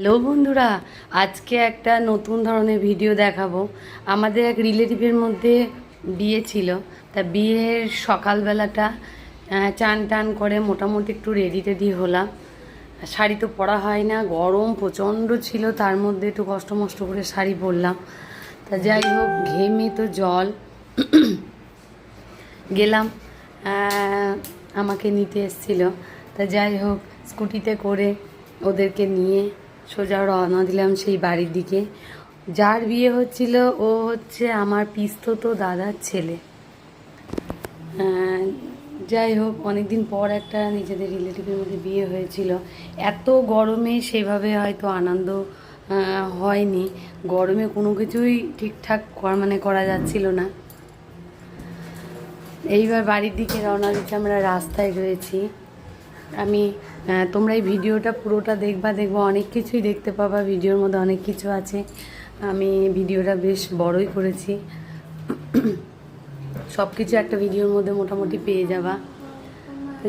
Hello বন্ধুরা, আজকে একটা নতুন ধরনের ভিডিও দেখাবো। আমাদের এক রিলেটিভের মধ্যে বিয়ে ছিল। তা বিয়ের সকালবেলাটা চান টান করে মোটামুটি একটু রেডি টেডি হলাম। শাড়ি তো পরা হয় না, গরম প্রচণ্ড ছিল, তার মধ্যে একটু কষ্ট মষ্ট করে শাড়ি পরলাম। তা যাই হোক, ঘেমে তো জল। গেলাম আমাকে নিতে এসেছিল। তা যাই হোক, স্কুটিতে করে ওদেরকে নিয়ে সোজা রওনা দিলাম সেই বাড়ির দিকে। যার বিয়ে হচ্ছিল, ও হচ্ছে আমার পিস্তত দাদার ছেলে। যাই হোক, অনেকদিন পর একটা নিজেদের রিলেটিভের মধ্যে বিয়ে হয়েছিল। এত গরমে সেভাবে হয়তো আনন্দ হয়নি। গরমে কোনো কিছুই ঠিকঠাক মানে করা যাচ্ছিল না। এইবার বাড়ির দিকে রওনা দিচ্ছি, আমরা রাস্তায় রয়েছি। আমি তোমরা এই ভিডিওটা পুরোটা দেখবা দেখবা, অনেক কিছুই দেখতে পাবা, ভিডিওর মধ্যে অনেক কিছু আছে। আমি ভিডিওটা বেশ বড়ই করেছি। সব কিছু একটা ভিডিওর মধ্যে মোটামুটি পেয়ে যাবা।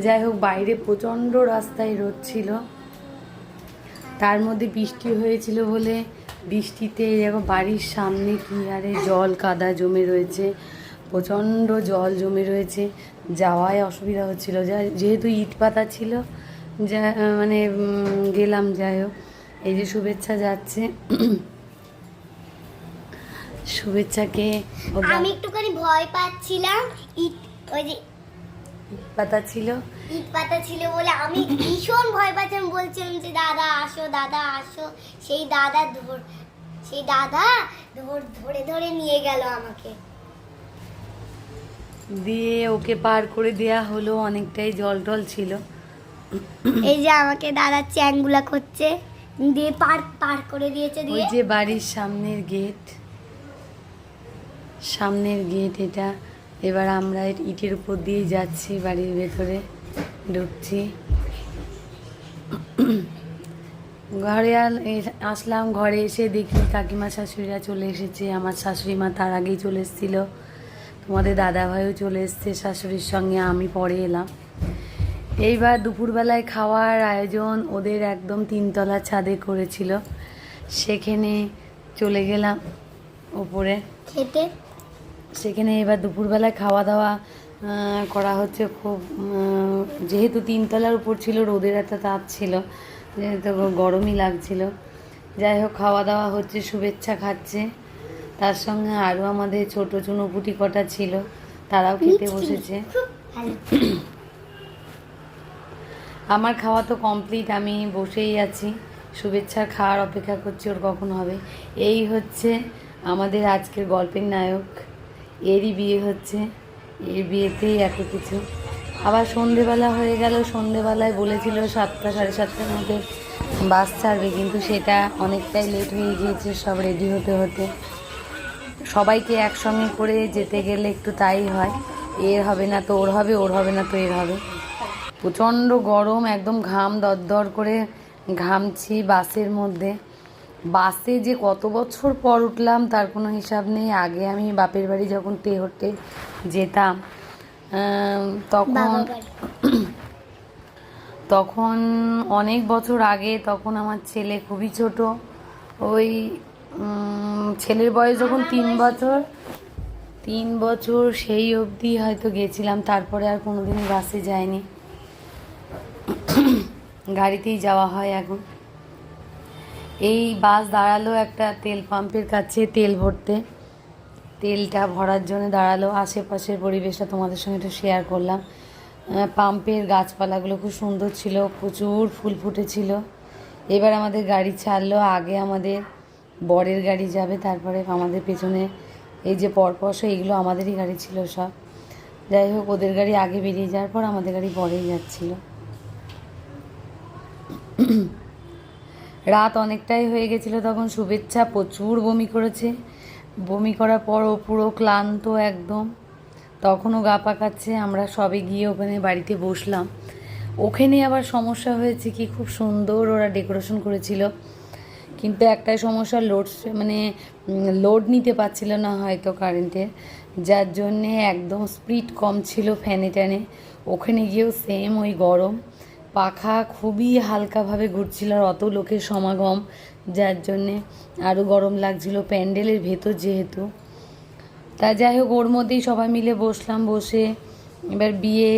যাই হোক, বাইরে প্রচণ্ড রাস্তায় রোদ ছিল। তার মধ্যে বৃষ্টি হয়েছিল বলে বৃষ্টিতে, দেখো বাড়ির সামনে কি আরে জল কাদা জমে রয়েছে। প্রচণ্ড জল জমে রয়েছে যাওয়ায় অসুবিধা হচ্ছিল। যা যেহেতু ইট পাতা ছিল যা মানে গেলাম যাই হোক। এই যে শুভেচ্ছা যাচ্ছে। শুভেচ্ছাকে আমি একটুখানি ভয় পাচ্ছিলাম ইট ওই যে ইট পাতা ছিল। ইট পাতা ছিল বলে আমি ভীষণ ভয় পাচ্ছিলাম বলছিলাম যে দাদা আসো দাদা আসো। সেই দাদা ধর সেই দাদা ধর ধরে ধরে নিয়ে গেল আমাকে। দিয়ে ওকে পার করে দেয়া হলো অনেকটাই জল টল ছিল। এই যে আমাকে দাদা চ্যাংগুলা করছে দিয়ে পার পার করে দিয়েছে দিয়ে। ওই যে বাড়ির সামনের গেট সামনের গেট এটা। এবার আমরা ইটের উপর দিয়ে যাচ্ছি বাড়ির ভেতরে ঢুকছি। ঘরে আসলাম ঘরে এসে দেখি কাকিমা শাশুড়িরা চলে এসেছে। আমার শাশুড়ি মা তার আগেই চলে এসেছিল। তোমাদের দাদাভাইও চলে এসছে শাশুড়ির সঙ্গে আমি পরে এলাম। এইবার দুপুরবেলায় খাওয়ার আয়োজন ওদের একদম তিনতলা ছাদে করেছিল। সেখানে চলে গেলাম ওপরে। খেতে? সেখানে এবার দুপুরবেলায় খাওয়া দাওয়া করা হচ্ছে খুব যেহেতু তিনতলার উপর ছিল রোদের একটা তাপ ছিল যেহেতু গরমই লাগছিল। যাই হোক খাওয়া দাওয়া হচ্ছে শুভেচ্ছা খাচ্ছে। তার সঙ্গে আরও আমাদের ছোটো চুনোপুটি কটা ছিল তারাও খেতে বসেছে। আমার খাওয়া তো কমপ্লিট আমি বসেই আছি। শুভেচ্ছার খাওয়ার অপেক্ষা করছি ওর কখন হবে। এই হচ্ছে আমাদের আজকের গল্পের নায়ক। এরই বিয়ে হচ্ছে এর বিয়েতেই এত কিছু। আবার সন্ধেবেলা হয়ে গেল সন্ধেবেলায় বলেছিল সাতটা সাড়ে সাতটার মধ্যে বাস ছাড়বে কিন্তু সেটা অনেকটাই লেট হয়ে গিয়েছে সব রেডি হতে হতে। সবাইকে একসঙ্গে করে যেতে গেলে একটু তাই হয়। এর হবে না তো ওর হবে ওর হবে না তো এর হবে। প্রচণ্ড গরম একদম ঘাম দরদর করে ঘামছি বাসের মধ্যে। বাসে যে কত বছর পর উঠলাম তার কোনো হিসাব নেই। আগে আমি বাপের বাড়ি যখন তেহটে যেতাম তখন তখন অনেক বছর আগে তখন আমার ছেলে খুবই ছোট। ওই ছেলের বয়স যখন তিন বছর তিন বছর সেই অবধি হয়তো গেছিলাম, তারপরে আর কোনোদিনই বাসে যায়নি গাড়িতেই যাওয়া হয় এখন। এই বাস দাঁড়াল একটা তেল পাম্পের কাছে, তেল ভরতে। তেলটা ভরার জন্য দাঁড়াল, আশেপাশের পরিবেশটা তোমাদের সঙ্গে একটু শেয়ার করলাম। পাম্পের গাছপালাগুলো খুব সুন্দর ছিল, প্রচুর ফুল ফুটেছিল। এবার আমাদের গাড়ি ছাড়লো, আগে আমাদের বরের গাড়ি যাবে, তারপরে আমাদের পেছনে এই যে পরপশ এইগুলো আমাদেরই গাড়ি ছিল সব। যাই হোক, ওদের গাড়ি আগে বেরিয়ে যাওয়ার পর আমাদের গাড়ি পরেই যাচ্ছিল। রাত অনেকটাই হয়ে গেছিল তখন, শুভেচ্ছা প্রচুর বমি করেছে। বমি করার পর ও পুরো ক্লান্ত একদম। তখনও গা পাকাচ্ছে, আমরা সবে গিয়ে ওখানে বাড়িতে বসলাম। ওখানে আবার সমস্যা হয়েছে কি, খুব সুন্দর ওরা ডেকোরেশন করেছিল। কিন্তু একটাই সমস্যা লোড মানে লোড নিতে পারছিল না হয়তো কারেন্টের যার জন্যে একদম স্পিড কম ছিল ফ্যানে ট্যানে ওখানে গিয়েও সেম ওই গরম। পাখা খুবই হালকাভাবে ঘুরছিল আর অত লোকের সমাগম। যার জন্যে আরও গরম লাগছিল প্যান্ডেলের ভেতর যেহেতু। তা যাই হোক, ওর মধ্যেই সবাই মিলে বসলাম, বসে এবার বিয়ে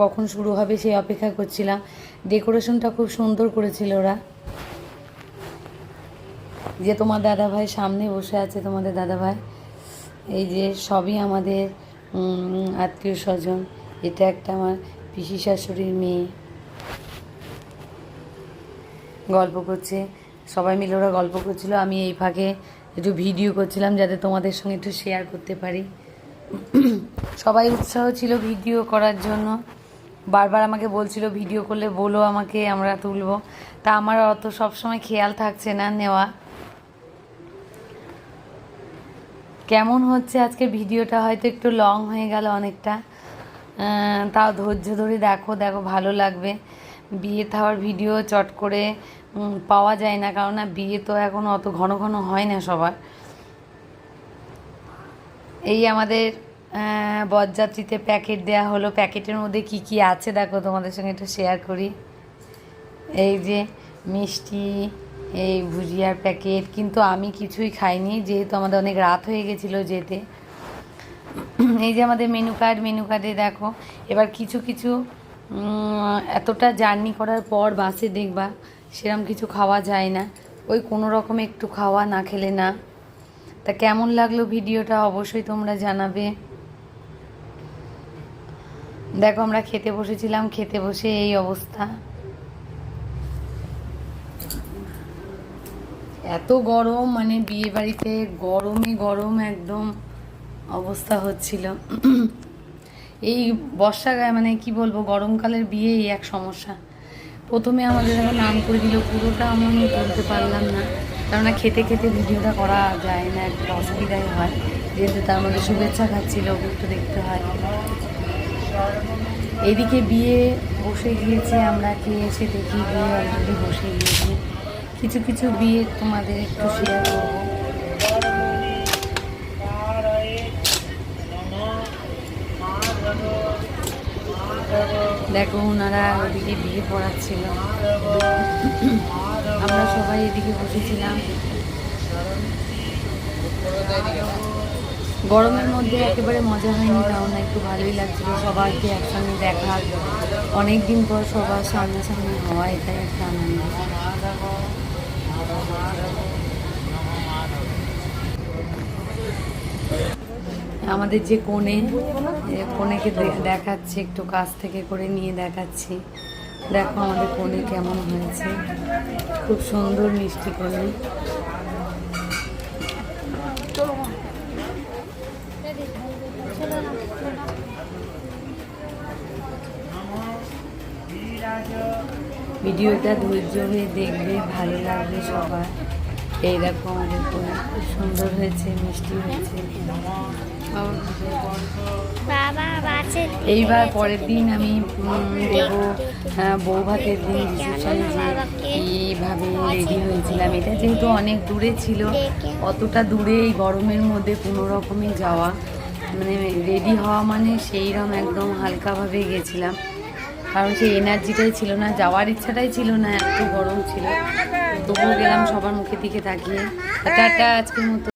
কখন শুরু হবে সেই অপেক্ষা করছিলাম। ডেকোরেশনটা খুব সুন্দর করেছিল ওরা। যে তোমার দাদা ভাই সামনে বসে আছে, তোমাদের দাদা ভাই এই যে সবই আমাদের আত্মীয় স্বজন, এটা একটা আমার পিসি শাশুড়ির মেয়ে। গল্প করছে, সবাই মিলে ওরা গল্প করছিল, আমি এই ফাঁকে একটু ভিডিও করছিলাম যাতে তোমাদের সঙ্গে একটু শেয়ার করতে পারি। সবাই উৎসাহ ছিল ভিডিও করার জন্য। বারবার আমাকে বলছিল, ভিডিও করলে বলো আমাকে, আমরা তুলব। তা আমার অত সবসময় খেয়াল থাকছে না নেওয়া। কেমন হচ্ছে আজকে ভিডিওটা? হয়তো একটু লং হয়ে গেল অনেকটা। তাও ধৈর্য ধরে দেখো দেখো ভালো লাগবে। বিয়ে থাওয়ার ভিডিও চট করে পাওয়া যায় না, কারণ না বিয়ে তো এখন অত ঘন ঘন হয় না সবার। এই আমাদের বরযাত্রীতে প্যাকেট দেয়া হলো। প্যাকেটের মধ্যে কি কি আছে দেখো, তোমাদের সঙ্গে একটু শেয়ার করি। এই যে মিষ্টি এই ভুজিয়ার প্যাকেট, কিন্তু আমি কিছুই খাইনি, যেহেতু আমাদের অনেক রাত হয়ে গেছিল যেতে। এই যে আমাদের মেনু কার্ড মেনু কার্ডে দেখো, এবার কিছু কিছু এতটা জার্নি করার পর বাসে দেখবা সেরকম কিছু খাওয়া যায় না। ওই কোনো রকম একটু খাওয়া না খেলে না। তা কেমন লাগল ভিডিওটা অবশ্যই তোমরা জানাবে। দেখো আমরা খেতে বসেছিলাম, খেতে বসে এই অবস্থা। এত গরম মানে বিয়ে বাড়িতে গরমে গরম একদম অবস্থা হচ্ছিল। এই বর্ষাকালে মানে কি বলব, গরমকালের বিয়েই এক সমস্যা। প্রথমে আমাদের এখন নাম করে দিল, পুরোটা আমি বলতে পারলাম না। কেননা খেতে খেতে ভিডিওটা করা যায় না, একটা অসুবিধাই হয়। যেহেতু তার মধ্যে শুভেচ্ছা খাচ্ছিল, ওকে দেখতে হয়। এদিকে বিয়ে বসে গিয়েছে, আমরা খেয়ে এসে দেখি বিয়ে বসে গিয়েছে। কিছু কিছু বিয়ে তোমাদের একটু শেয়ার করব। দেখো, ওনারা ওদিকে বিয়ে পড়াচ্ছিল। আমরা সবাই এদিকে বসেছিলাম। গরমের মধ্যে একেবারে মজা হয়নি, কারণ একটু ভালোই লাগছিল সবাইকে একসঙ্গে দেখা। অনেক দিন পর সবার সামনাসামনি হওয়া, এটাই একটা আনন্দ। আমাদের যে কোণে কোণেকে দেখাচ্ছে, একটু কাছ থেকে করে নিয়ে দেখাচ্ছি। দেখো আমাদের কোণে কেমন হয়েছে। খুব সুন্দর মিষ্টি কোণে। ভিডিওটা ধৈর্য হয়ে দেখবে ভালো লাগবে সবার। এইরকম খুব সুন্দর হয়েছে মিষ্টি হয়েছে। এইবার পরের দিন আমি দেবো বউ ভাতের দিন রিসেপশনে যে এইভাবে রেডি হয়েছিলাম। এটা যেহেতু অনেক দূরে ছিল অতটা দূরে এই গরমের মধ্যে কোনো রকমে যাওয়া মানে রেডি হওয়া মানে সেই রকম একদম হালকাভাবে গেছিলাম। কারণ সেই এনার্জিটাই ছিল না, যাওয়ার ইচ্ছাটাই ছিল না, এত গরম ছিল। তবুও গেলাম সবার মুখের দিকে তাকিয়ে। আজকের মতো।